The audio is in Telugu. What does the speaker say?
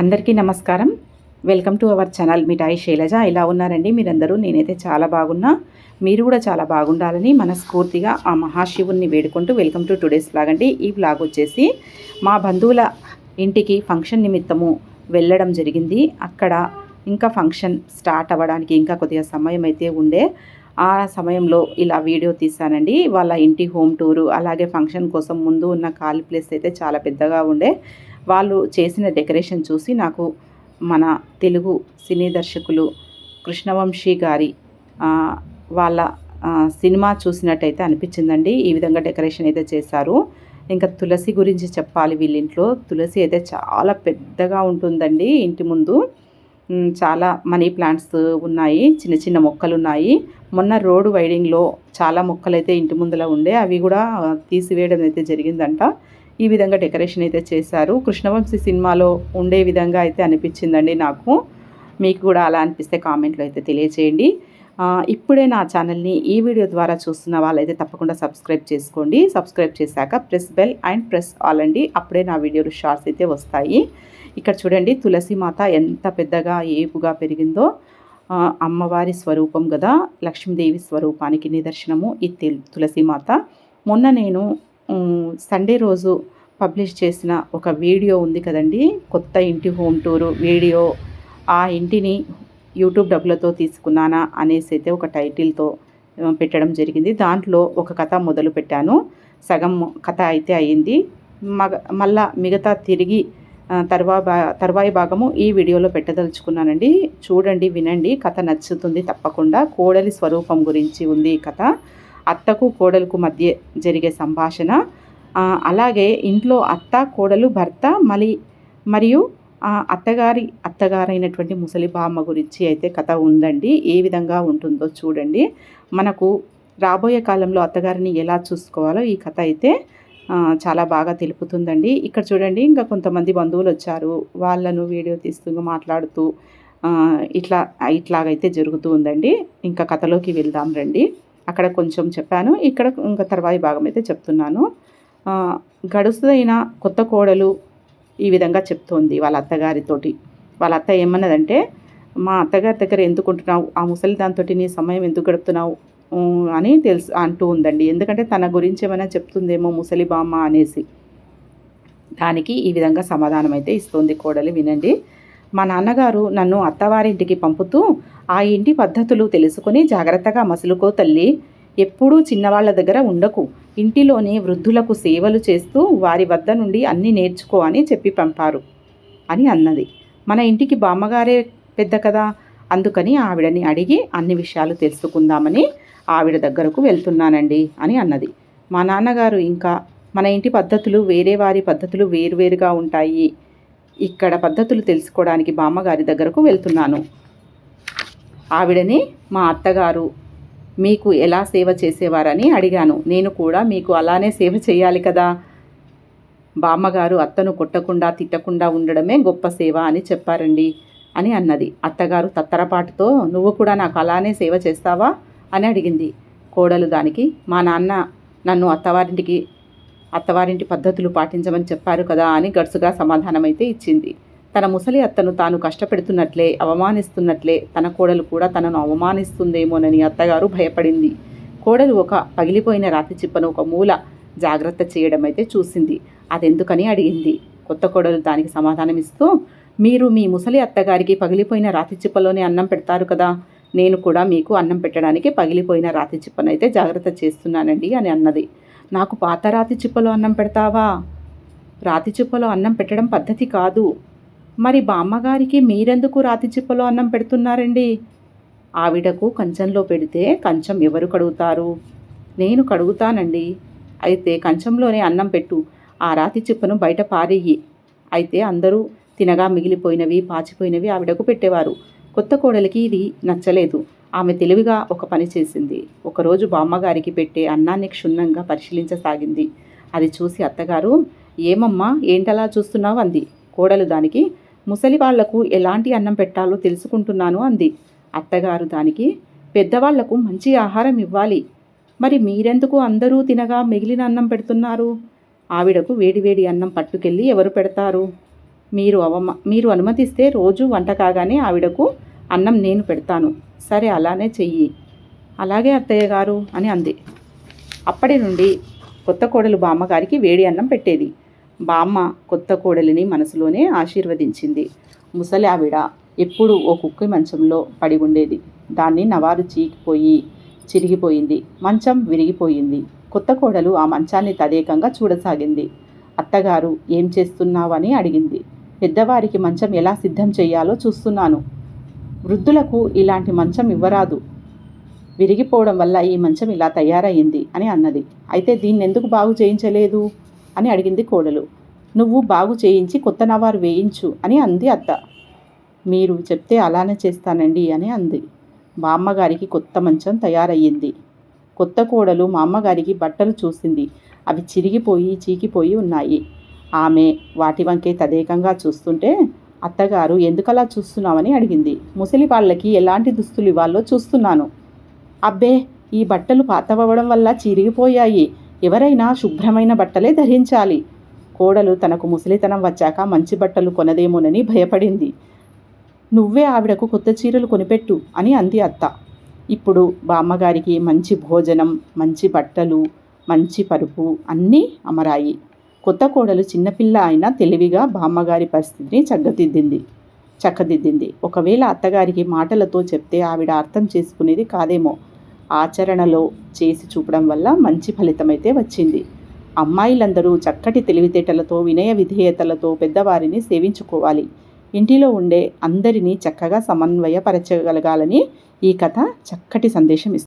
అందరికీ నమస్కారం. Welcome to our channel Mithai Shailaja. ఇలా ఉన్నారండి మీరందరూ? నేనైతే చాలా బాగున్నా. మీరు కూడా చాలా బాగుండాలని మనస్ఫూర్తిగా ఆ మహాశివుణ్ణి వేడుకుంటూ వెల్కమ్ టు టుడేస్ బ్లాగ్ అండి. ఈ బ్లాగ్ వచ్చేసి మా బంధువుల ఇంటికి ఫంక్షన్ నిమిత్తము వెళ్ళడం జరిగింది. అక్కడ ఇంకా ఫంక్షన్ స్టార్ట్ అవ్వడానికి ఇంకా కొద్దిగా సమయం అయితే ఉండే. ఆ సమయంలో ఇలా వీడియో తీశానండి. వాళ్ళ ఇంటి హోమ్ టూరు అలాగే ఫంక్షన్ కోసం ముందు ఉన్న ఖాళీ ప్లేస్ అయితే చాలా పెద్దగా ఉండే. వాళ్ళు చేసిన డెకరేషన్ చూసి నాకు మన తెలుగు సినీ దర్శకులు కృష్ణవంశీ గారి వాళ్ళ సినిమా చూసినట్టయితే అనిపించిందండి. ఈ విధంగా డెకరేషన్ అయితే చేశారు. ఇంకా తులసి గురించి చెప్పాలి వీళ్ళింట్లో. తులసి అయితే చాలా పెద్దగా ఉంటుందండి ఇంటి ముందు. చాలా మనీ ప్లాంట్స్ ఉన్నాయి చిన్న చిన్న మొక్కలు ఉన్నాయి మొన్న రోడ్డు వైడింగ్లో చాలా మొక్కలు అయితే ఇంటి ముందులో ఉండే అవి కూడా తీసివేయడం అయితే జరిగిందంట. ఈ విధంగా డెకరేషన్ అయితే చేశారు. కృష్ణవంశీ సినిమాలో ఉండే విధంగా అయితే అనిపించిందండి నాకు. మీకు కూడా అలా అనిపిస్తే కామెంట్లో అయితే తెలియచేయండి. ఇప్పుడే నా ఛానల్ని ఈ వీడియో ద్వారా చూస్తున్న వాళ్ళైతే తప్పకుండా సబ్స్క్రైబ్ చేసుకోండి. సబ్స్క్రైబ్ చేశాక press bell and press all అండి. అప్పుడే నా వీడియోలు షార్ట్స్ అయితే వస్తాయి. ఇక్కడ చూడండి తులసి మాత ఎంత పెద్దగా ఏపుగా పెరిగిందో. అమ్మవారి స్వరూపం కదా. లక్ష్మీదేవి స్వరూపానికి నిదర్శనము ఈ తెల్- తులసి మాత. మొన్న నేను సండే రోజు పబ్లిష్ చేసిన ఒక వీడియో ఉంది కదండి. కొత్త ఇంటి హోమ్ టూరు వీడియో. ఆ ఇంటిని యూట్యూబ్ డబ్బులతో తీసుకున్నానా అనేసి అయితే ఒక టైటిల్తో పెట్టడం జరిగింది. దాంట్లో ఒక కథ మొదలు పెట్టాను. సగం కథ అయితే అయ్యింది మగ మళ్ళా మిగతా తిరిగి తర్వా బా తర్వాయి భాగము ఈ వీడియోలో పెట్టదలుచుకున్నానండి. చూడండి వినండి. కథ నచ్చుతుంది తప్పకుండా. కోడలి స్వరూపం గురించి ఉంది కథ. అత్తకు కోడలకు మధ్య జరిగే సంభాషణ. అలాగే ఇంట్లో అత్త కోడలు భర్త మలి మరియు అత్తగారి అత్తగారైనటువంటి ముసలి బామ్మ గురించి అయితే కథ ఉందండి. ఏ విధంగా ఉంటుందో చూడండి. మనకు రాబోయే కాలంలో అత్తగారిని ఎలా చూసుకోవాలో ఈ కథ అయితే చాలా బాగా తెలుపుతుందండి. ఇక్కడ చూడండి ఇంకా కొంతమంది బంధువులు వచ్చారు. వాళ్ళను వీడియో తీస్తూ మాట్లాడుతూ ఇట్లా ఇట్లాగైతే జరుగుతూ ఉందండి. ఇంకా కథలోకి వెళ్దాం రండి. అక్కడ కొంచెం చెప్పాను. ఇక్కడ ఇంకా తర్వాయి భాగం అయితే చెప్తున్నాను. ఆ, గడుసుదైన కొత్త కోడలు ఈ విధంగా చెప్తోంది వాళ్ళ అత్తగారితోటి. వాళ్ళ అత్త ఏమన్నదంటే మా అత్తగారి దగ్గర ఎందుకు ఉంటున్నావు ఆ ముసలి దాంతో నీ సమయం ఎందుకు గడుపుతున్నావు? అని తెలుసు అంటూ ఉందండి. ఎందుకంటే తన గురించి ఏమైనా చెప్తుందేమో ముసలి బామ్మ అనేసి. దానికి ఈ విధంగా సమాధానం అయితే ఇస్తుంది కోడలి వినండి. మా నాన్నగారు నన్ను అత్తవారింటికి పంపుతూ ఆ ఇంటి పద్ధతులు తెలుసుకొని జాగ్రత్తగా మసులుకో తల్లి. ఎప్పుడూ చిన్నవాళ్ళ దగ్గర ఉండకు. ఇంటిలోనే వృద్ధులకు సేవలు చేస్తూ వారి వద్ద నుండి అన్నీ నేర్చుకో అని చెప్పి పంపారు అని అన్నది. మన ఇంటికి బామ్మగారే పెద్ద కదా? అందుకని ఆవిడని అడిగి అన్ని విషయాలు తెలుసుకుందామని ఆవిడ దగ్గరకు వెళ్తున్నానండి అని అన్నది. మా నాన్నగారు ఇంకా మన ఇంటి పద్ధతులు వేరే వారి పద్ధతులు వేరువేరుగా ఉంటాయి. ఇక్కడ పద్ధతులు తెలుసుకోవడానికి బామ్మగారి దగ్గరకు వెళ్తున్నాను. ఆవిడని మా అత్తగారు మీకు ఎలా సేవ చేసేవారని అడిగాను. నేను కూడా మీకు అలానే సేవ చేయాలి కదా. బామ్మగారు అత్తను కొట్టకుండా తిట్టకుండా ఉండడమే గొప్ప సేవ అని చెప్పారండి అని అన్నది. అత్తగారు తత్తరపాటుతో నువ్వు కూడా నాకు అలానే సేవ చేస్తావా? అని అడిగింది. కోడలు దానికి మా నాన్న నన్ను అత్తవారింటికి అత్తవారింటి పద్ధతులు పాటించమని చెప్పారు కదా అని గడుసుగా సమాధానమైతే ఇచ్చింది. తన ముసలి అత్తను తాను కష్టపెడుతున్నట్లే అవమానిస్తున్నట్లే తన కోడలు కూడా తనను అవమానిస్తుందేమోనని అత్తగారు భయపడింది. కోడలు ఒక పగిలిపోయిన రాతి చిప్పను ఒక మూల జాగ్రత్త చేయడం అయితే చూసింది. అదెందుకని అడిగింది. కొత్త కోడలు దానికి సమాధానం ఇస్తూ మీరు మీ ముసలి అత్తగారికి పగిలిపోయిన రాతి చిప్పలోనే అన్నం పెడతారు కదా నేను కూడా మీకు అన్నం పెట్టడానికి పగిలిపోయిన రాతి చిప్పనైతే జాగ్రత్త చేస్తున్నానండి అని అన్నది. నాకు పాత రాతి చిప్పలో అన్నం పెడతావా? రాతి చిప్పలో అన్నం పెట్టడం పద్ధతి కాదు. మరి బామ్మగారికి మీరెందుకు రాతి చిప్పలో అన్నం పెడుతున్నారండి? ఆవిడకు కంచంలో పెడితే కంచం ఎవరు కడుగుతారు? నేను కడుగుతానండి. అయితే కంచంలోనే అన్నం పెట్టు. ఆ రాతి చిప్పను బయట పారేయి. అయితే అందరూ తినగా మిగిలిపోయినవి పాచిపోయినవి ఆవిడకు పెట్టేవారు. కొత్త కోడలికి ఇది నచ్చలేదు. ఆమె తెలివిగా ఒక పని చేసింది. ఒకరోజు బామ్మగారికి పెట్టే అన్నాన్ని క్షుణ్ణంగా పరిశీలించసాగింది. అది చూసి అత్తగారు ఏమమ్మా ఏంటలా చూస్తున్నావు? అంది. కోడలు దానికి ముసలి వాళ్ళకు ఎలాంటి అన్నం పెట్టాలో తెలుసుకుంటున్నాను అంది. అత్తగారు దానికి పెద్దవాళ్ళకు మంచి ఆహారం ఇవ్వాలి. మరి మీరెందుకు అందరూ తినగా మిగిలిన అన్నం పెడుతున్నారు? ఆవిడకు వేడివేడి అన్నం పట్టుకెళ్ళి ఎవరు పెడతారు? మీరు అవమ మీరు అనుమతిస్తే రోజు వంట కాగానే ఆవిడకు అన్నం నేను పెడతాను. సరే అలానే చెయ్యి. అలాగే అత్తయ్య గారు అని అంది. అప్పటి నుండి కొత్త కోడలు బామ్మగారికి వేడి అన్నం పెట్టేది. బామ్మ కొత్త కోడలిని మనసులోనే ఆశీర్వదించింది. ముసలి ఆవిడ ఎప్పుడు ఓ కుక్కి మంచంలో పడి ఉండేది. దాన్ని నవారు చీకిపోయి చిరిగిపోయింది. మంచం విరిగిపోయింది. కొత్త కోడలు ఆ మంచాన్ని తదేకంగా చూడసాగింది. అత్తగారు ఏం చేస్తున్నావని అడిగింది. పెద్దవారికి మంచం ఎలా సిద్ధం చేయాలో చూస్తున్నాను. వృద్ధులకు ఇలాంటి మంచం ఇవ్వరాదు. విరిగిపోవడం వల్ల ఈ మంచం ఇలా తయారయ్యింది అని అన్నది. అయితే దీన్ని ఎందుకు బాగు చేయించలేదు? అని అడిగింది కోడలు. నువ్వు బాగు చేయించి కొత్త నవారు వేయించు అని అంది అత్త. మీరు చెప్తే అలానే చేస్తానండి అని అంది. బామ్మగారికి కొత్త మంచం తయారయ్యింది. కొత్త కోడలు మా అమ్మగారికి బట్టలు చూసింది. అవి చిరిగిపోయి చీకిపోయి ఉన్నాయి. ఆమె వాటి వంకే తదేకంగా చూస్తుంటే అత్తగారు ఎందుకలా చూస్తున్నామని అడిగింది. ముసలి వాళ్ళకి ఎలాంటి దుస్తులు ఇవ్వాలో చూస్తున్నాను. అబ్బే ఈ బట్టలు పాతవడం వల్ల చిరిగిపోయాయి. ఎవరైనా శుభ్రమైన బట్టలే ధరించాలి. కోడలు తనకు ముసలితనం వచ్చాక మంచి బట్టలు కొనదేమోనని భయపడింది. నువ్వే ఆవిడకు కొత్త చీరలు కొనిపెట్టు అని అంది అత్త. ఇప్పుడు బామ్మగారికి మంచి భోజనం మంచి బట్టలు మంచి పరుపు అన్నీ అమరాయి. కొత్త కోడలు చిన్నపిల్ల అయినా తెలివిగా బామ్మగారి పరిస్థితిని చక్కదిద్దింది. చక్కదిద్దింది. ఒకవేళ అత్తగారికి మాటలతో చెప్తే ఆవిడ అర్థం చేసుకునేది కాదేమో. ఆచరణలో చేసి చూపడం వల్ల మంచి ఫలితమైతే వచ్చింది. అమ్మాయిలందరూ చక్కటి తెలివితేటలతో వినయ విధేయతలతో పెద్దవారిని సేవించుకోవాలి. ఇంటిలో ఉండే అందరినీ చక్కగా సమన్వయపరచగలగాలని ఈ కథ చక్కటి సందేశం ఇస్తుంది.